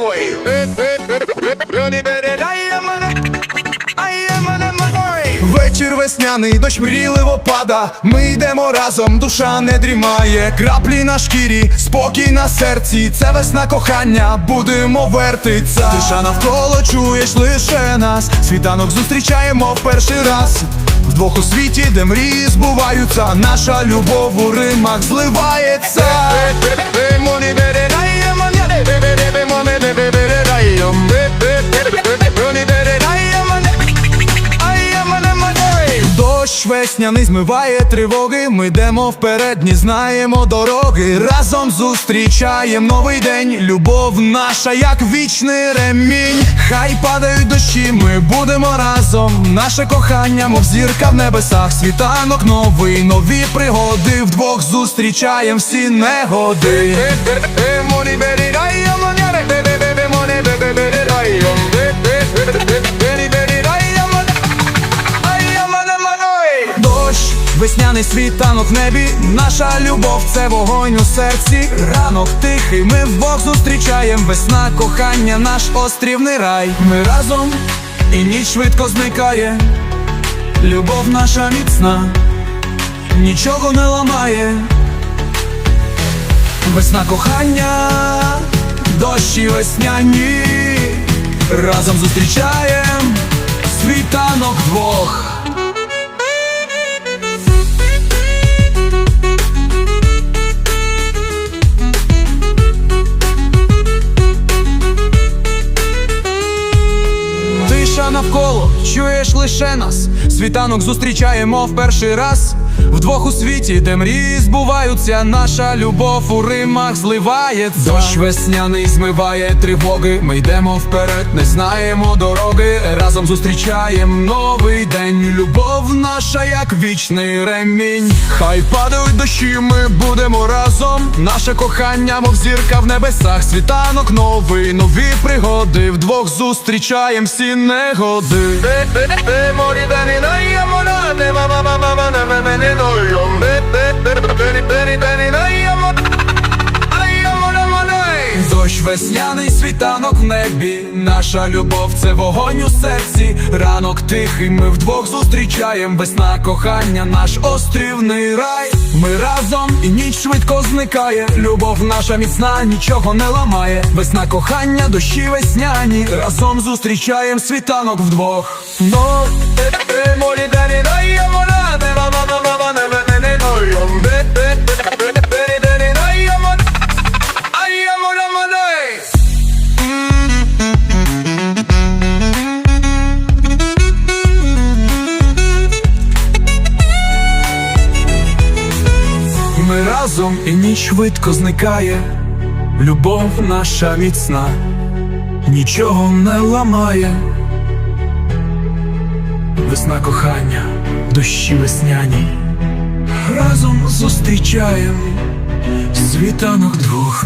Ой. Вечір весняний, дощ мрійливо пада. Ми йдемо разом, душа не дрімає. Краплі на шкірі, спокій на серці. Це весна кохання, будемо вертиться. Тиша навколо чуєш лише нас. Світанок зустрічаємо в перший раз. Вдвох у світі, де мрії збуваються, наша любов у римах зливається. Дощ весняний змиває тривоги, ми йдемо вперед, не знаємо дороги. Разом зустрічаємо новий день. Любов наша, як вічний ремінь. Хай падають дощі, ми будемо разом. Наше кохання, мов зірка в небесах. Світанок новий, нові пригоди. Вдвох зустрічаємо всі негоди. Весняний світанок в небі, наша любов це вогонь у серці. Ранок тихий, ми вдвох зустрічаєм весна, кохання, наш острівний рай. Ми разом і ніч швидко зникає. Любов наша міцна, нічого не ламає. Весна кохання, дощі весняні, разом зустрічаєм світанок двох. Чуєш лише нас. Світанок зустрічаємо в перший раз. Вдвох у світі, де мрії збуваються, наша любов у римах зливається. Дощ весняний змиває тривоги. Ми йдемо вперед, не знаємо дороги. Разом зустрічаємо новий день. Любов наша, як вічний ремінь. Хай падають дощі, ми будемо разом. Наше кохання, мов зірка в небесах. Світанок новий, нові пригоди. Вдвох зустрічаєм всі негоди. Дощ весняний світанок в небі, наша любов це вогонь у серці. Ранок тихий, ми вдвох зустрічаєм весна кохання, наш острівний рай. Ми разом і ніч швидко зникає. Любов наша міцна, нічого не ламає. Весна кохання, дощі весняні. Разом зустрічаєм світанок вдвох. Но Ми разом і ніч швидко зникає, любов наша міцна, нічого не ламає. Весна кохання, дощі весняні, разом зустрічаєм світанок двох.